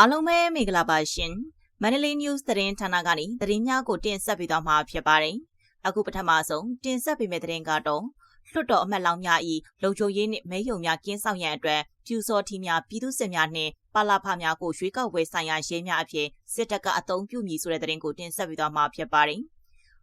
အားလုံးပဲမင်္ဂလာပါရှင်မန္တလေး news သတင်းဌာနကနေသတင်းများကိုတင်ဆက်ပေးသွားမှာဖြစ်ပါတယ်အခုပထမဆုံးတင်ဆက်ပေးမယ့်သတင်းကတော့လွှတ်တော်အမတ်လောင်များ၏လုံခြုံရေးနှင့်မဲယုံများကင်းဆောင်ရန်အတွက်ပြူစော်ထီများပြည်သူစစ်များနှင့်ပါလာဖများကိုရွေးကောက်ပွဲဆိုင်ရာရဲများအဖြစ်စစ်တပ်ကအုံပြုမည်ဆိုတဲ့သတင်းကိုတင်ဆက်ပေးသွားမှာဖြစ်ပါတယ်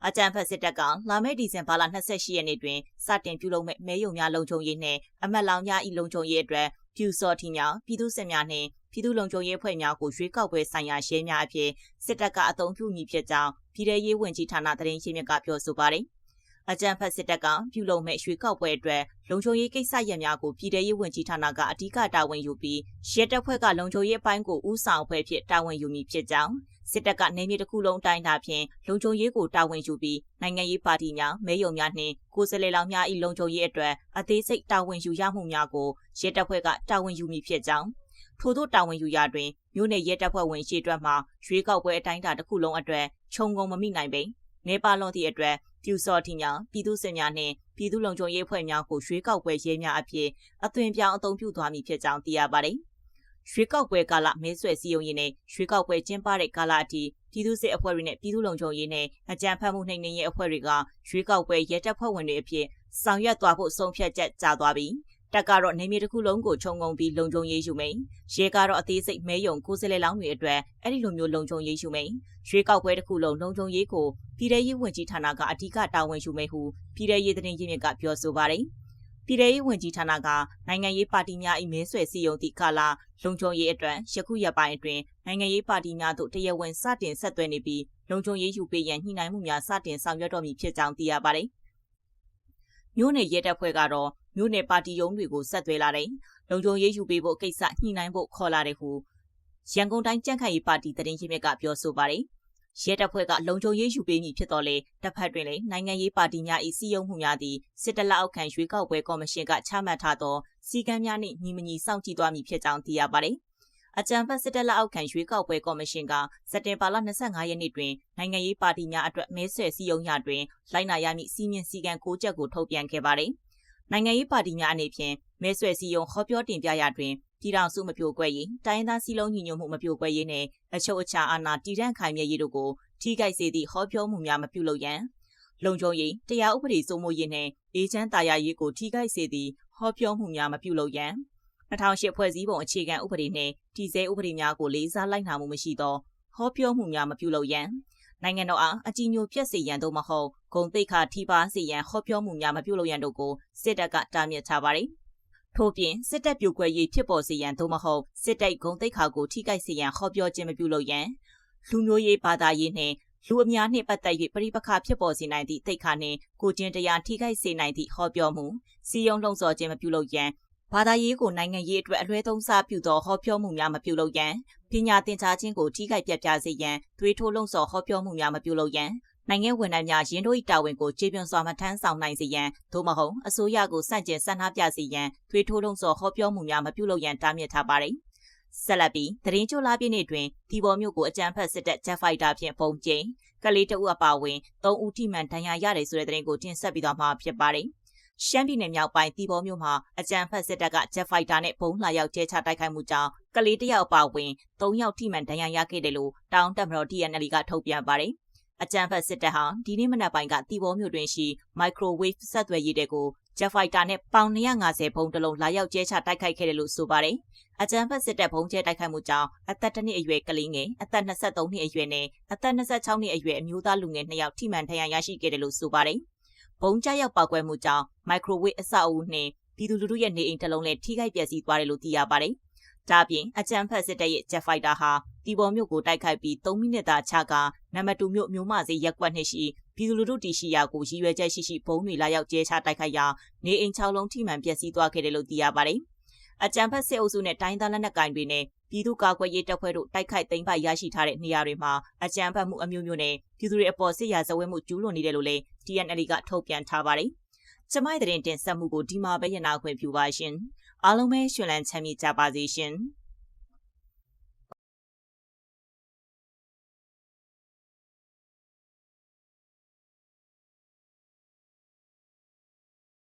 အကြံဖက်စစ်တပ်ကလာမယ့်ဒီဇင်ဘာလ28ရက်နေ့တွင်စတင်ပြုလုပ်မဲ့မဲယုံများလုံခြုံရေးနှင့်အမတ်လောင်များ၏လုံခြုံရေးအတွက်ပြူစော်ထီများပြည်သူစစ်များနှင့် ပြည်သူ့လုံခြုံရေးဖွဲ့များကိုရွေးကောက်ပွဲဆိုင်ရာရဲများအဖြစ်စစ်တပ်ကအုံပြုမည်ဖြစ်ကြောင်းပြည်ထရေးဝန်ကြီးဌာနသတင်းရှင်းမြစ်ကပြောဆိုပါတယ်။အကြံဖက်စစ်တပ်ကပြုလုပ်မဲ့ရွေးကောက်ပွဲအတွက်လုံခြုံရေးကိစ္စရပ်များကိုပြည်ထရေးဝန်ကြီးဌာနကအဓိကတာဝန်ယူပြီးရဲတပ်ဖွဲ့ကလုံခြုံရေးအပိုင်းကိုဦးဆောင်အဖွဲ့ဖြစ်တာဝန်ယူမည်ဖြစ်ကြောင်းစစ်တပ်ကနေမြေတစ်ခုလုံးတိုင်းတာဖြင့်လုံခြုံရေးကိုတာဝန်ယူပြီးနိုင်ငံရေးပါတီများမဲယုံများနှင့်ကိုယ်စားလှယ်လောင်များ၏လုံခြုံရေးအတွက်အသေးစိတ်တာဝန်ယူရမှုများကိုရဲတပ်ဖွဲ့ကတာဝန်ယူမည်ဖြစ်ကြောင်း ထို့သောတာဝန်ယူရာတွင်မြို့နယ်ရဲတပ်ဖွဲ့ဝင်ရှေ့အတွက်မှရွေးကောက်ပွဲအတိုင်းအတာတစ်ခုလုံးအတွက်ခြုံငုံမမိနိုင်ပေနေပါလွန်သည့်အတွက်ပြူစော်ထီများပြည်သူ့စစ်များနှင့်ပြည်သူ့လုံခြုံရေးဖွဲ့များကိုရွေးကောက်ပွဲရဲများအဖြစ်အသွင်ပြောင်းအသုံးပြုသွားမည်ဖြစ်ကြောင်းသိရပါတယ်။ရွေးကောက်ပွဲကာလမဲဆွယ်စည်းရုံးရေးနဲ့ရွေးကောက်ပွဲကျင်းပတဲ့ကာလအထိပြည်သူ့စစ်အဖွဲ့တွေနဲ့ပြည်သူ့လုံခြုံရေးနဲ့အကြမ်းဖက်မှုနှိမ်နင်းရေးအဖွဲ့တွေကရွေးကောက်ပွဲရဲတပ်ဖွဲ့ဝင်တွေအဖြစ်ဆောင်ရွက်သွားဖို့ဆုံးဖြတ်ချက်ကြားသွားပြီး တက်ကတော့နေမြေတစ်ခုလုံးကိုခြုံငုံပြီးလုံခြုံရေးယူမိန်ရဲကတော့အသေးစိတ်မဲယုံကိုယ်စလဲလောင်းတွေအတွက်အဲ့ဒီလိုမျိုးလုံခြုံရေးယူမိန်ရွေးကောက်ပွဲတစ်ခုလုံးလုံခြုံရေးကိုပြည်ထရေးဝန်ကြီးဌာနကအဓိကတာဝန်ယူမိန်ဟုပြည်ထရေးသတင်းရင်းမြစ်ကပြောဆိုပါတယ်ပြည်ထရေးဝန်ကြီးဌာနကနိုင်ငံရေးပါတီများ၏မဲဆွယ်စည်းရုံးသည့်ကာလလုံခြုံရေးအတွက်ယခုရက်ပိုင်းအတွင်းနိုင်ငံရေးပါတီများသို့တရားဝင်စတင်ဆက်သွယ်နေပြီးလုံခြုံရေးယူပေးရန်ညှိနှိုင်းမှုများစတင်ဆောင်ရွက်တော်မူဖြစ်ကြောင်းသိရပါတယ်။မြို့နယ်ရဲတပ်ဖွဲ့ကတော့ မြို့နယ်ပါတီရုံးတွေကိုဆက်သွယ်လာတယ်။လုံခြုံရေးယူပေးဖို့ကိစ္စညှိနှိုင်းဖို့ခေါ်လာတယ်ဟုရန်ကုန်တိုင်းကြံ့ခိုင်ရေးပါတီသတင်းရင်းမြစ်ကပြောဆိုပါတယ်။ရဲတပ်ဖွဲ့ကလုံခြုံရေးယူပေးမည်ဖြစ်တော်လဲတပ်ဖက်တွင်လည်းနိုင်ငံရေးပါတီများ၏စီယုံမှုများသည်စစ်တလအောက်ခံရွေးကောက်ပွဲကော်မရှင်ကချမှတ်ထားသောစီကံများနှင့်ညီမညီစောင့်ကြည့်သွားမည်ဖြစ်ကြောင်းသိရပါတယ်။အကြံဖတ်စစ်တပ်လက်အောက်ခံရွေးကောက်ပွဲကော်မရှင်ကစက်တင်ဘာလ25ရက်နေ့တွင်နိုင်ငံရေးပါတီများအတွက်မဲဆွယ်စည်းရုံးရာတွင်လိုက်နာရမည့်စီမင်းစည်းကမ်း၉ချက်ကိုထုတ်ပြန်ခဲ့ပါတယ်။ နိုင်ငံရေးပါတီများအနေဖြင့်မဲဆွယ်စည်းရုံးဟောပြောတင်ပြရာတွင်ပြည်ထောင်စုမပြိုကွဲရေးတိုင်းသားစည်းလုံးညီညွတ်မှုမပြိုကွဲရေးနဲ့အချုပ်အခြာအာဏာတည်တံ့ခိုင်မြဲရေးတို့ကိုထိခိုက်စေသည့်ဟောပြောမှုများမပြုလုပ်ရန်လုံခြုံရေးတရားဥပဒေစိုးမိုးရေးနှင့်အေဂျင့်တာယာရေးကိုထိခိုက်စေသည့်ဟောပြောမှုများမပြုလုပ်ရန်2008ဖွဲ့စည်းပုံအခြေခံဥပဒေနှင့်တည်ဆဲဥပဒေများကိုလေးစားလိုက်နာမှုမရှိသောဟောပြောမှုများမပြုလုပ်ရန် နိုင်ငံတော်အားအကြီးညိုပြက်စေရန်သို့မဟုတ်ဂုံတိတ်ခါထိပါစေရန်ဟောပြောမှုများမပြုလုပ်ရန်တို့ကိုစစ်တပ်ကတားမြစ်ထားပါတယ်။ထို့ပြင်စစ်တပ်ပြိုကွဲရေးဖြစ်ပေါ်စေရန်သို့မဟုတ်စစ်တပ်ဂုံတိတ်ခါကိုထိခိုက်စေရန်ဟောပြောခြင်းမပြုလုပ်ရန်လူမျိုးရေးဘာသာရေးနှင့်လူအများနှင့်ပတ်သက်၍ပြိပခါဖြစ်ပေါ်စေနိုင်သည့်တိတ်ခါနှင့်ကိုကျင်းတရားထိခိုက်စေနိုင်သည့်ဟောပြောမှုစီယုံလှုံ့ဆော်ခြင်းမပြုလုပ်ရန်ဘာသာရေးကိုနိုင်ငံရေးအတွက်အလွဲသုံးစားပြုသောဟောပြောမှုများမပြုလုပ်ရန် ပညာသင်ကြားခြင်းကိုထိခိုက်ပြပြစေရန်သွေးထိုးလှုံ့ဆော်ဟောပြောမှုများမပြုလုပ်ရန်နိုင်ငံဝန်ထမ်းများရင်းတို့၏တာဝန်ကိုခြေပြွန်စွာမထမ်းဆောင်နိုင်စေရန်သို့မဟုတ်အစိုးရကိုစန့်ကျင်ဆန္ဒပြစေရန်သွေးထိုးလှုံ့ဆော်ဟောပြောမှုများမပြုလုပ်ရန်တားမြစ်ထားပါသည်ဆက်လက်ပြီးသတင်းကြိုလာပြည့်နေ့တွင်ဒီပေါ်မြို့ကိုအကြမ်းဖက်စစ်တပ်ဂျက်ဖိုက်တာဖြင့်ပုံကျင်းကလေးတအုပ်အပါဝင်၃ဦးထိမှန်ဒဏ်ရာရတယ်ဆိုတဲ့သတင်းကိုတင်ဆက်ပြီးတော့မှာဖြစ်ပါတယ်။ ရှမ်းပြည်နယ်မြောက်ပိုင်းတီဘောမြို့မှာအကြမ်းဖက်စစ်တပ်ကဂျက်ဖိုက်တာနဲ့ဘုံလှရောက်ကျဲချတိုက်ခိုက်မှုကြောင့်ကလေးတယောက်ပါဝင်၃ယောက်ထိမှန်ဒဏ်ရာရခဲ့တယ်လို့တောင်တက်မတော် TNL ကထုတ်ပြန်ပါတယ်။အကြမ်းဖက်စစ်တပ်ဟာဒီနေ့မနက်ပိုင်းကတီဘောမြို့တွင်ရှိမိုက်ခရိုဝေ့ဖ်ဆက်သွယ်ရေးတွေကိုဂျက်ဖိုက်တာနဲ့ပေါင်250ဘုံတလုံးလာရောက်ကျဲချတိုက်ခိုက်ခဲ့တယ်လို့ဆိုပါတယ်။အကြမ်းဖက်စစ်တပ်ဘုံကျဲတိုက်ခိုက်မှုကြောင့်အသက်တစ်နှစ်အရွယ်ကလေးငယ်အသက်23နှစ်အရွယ်နဲ့အသက်26နှစ်အရွယ်အမျိုးသားလူငယ်2ယောက်ထိမှန်ဒဏ်ရာရရှိခဲ့တယ်လို့ဆိုပါတယ်။ ဘုံကျရောက်ပောက်ကွဲမှုကြောင့် မိုက်ခရိုဝေ့အဆောက်အဦနှင့်ပြည်သူလူထုရဲ့နေအိမ်တစ်လုံးလည်းထိခိုက်ပျက်စီးသွားတယ်လို့သိရပါတယ်။ဒါပြင်အကြမ်းဖက်စစ်တပ်ရဲ့ Jet Fighter ဟာတီဘော်မြို့ကိုတိုက်ခိုက်ပြီး3မိနစ်သာချကနံပါတ်2မြို့မြို့မစေးရက်ကွက်နှစ်ရှိပြည်သူလူထုတည်ရှိရာကိုရည်ရွယ်ချက်ရှိရှိဘုံတွေလာရောက်ကျဲချတိုက်ခိုက်ရာနေအိမ်6လုံးထိမှန်ပျက်စီးသွားခဲ့တယ်လို့သိရပါတယ်။အကြံဖက်စစ်အုပ်စုနဲ့တိုင်းသားလက်နက်ကိုင်တွေနဲ့ ပြည်သူ့ကာကွယ်ရေးတပ်ဖွဲ့တို့တိုက်ခိုက်သိမ်းပိုက်ရရှိထားတဲ့နေရာတွေမှာအကြမ်းဖက်မှုအမျိုးမျိုးနဲ့ပြည်သူတွေအပေါ်စစ်ရာဇဝဲမှုကျူးလွန်နေတယ်လို့လည်း TNL ကထုတ်ပြန်ထားပါတယ်။ကျမရဲ့တင်တင်ဆက်မှုကိုဒီမှာပဲရနာခွင့်ပြုပါရှင်။အားလုံးပဲရှင်လန်းချမ်းမြေ့ကြပါစေရှင်။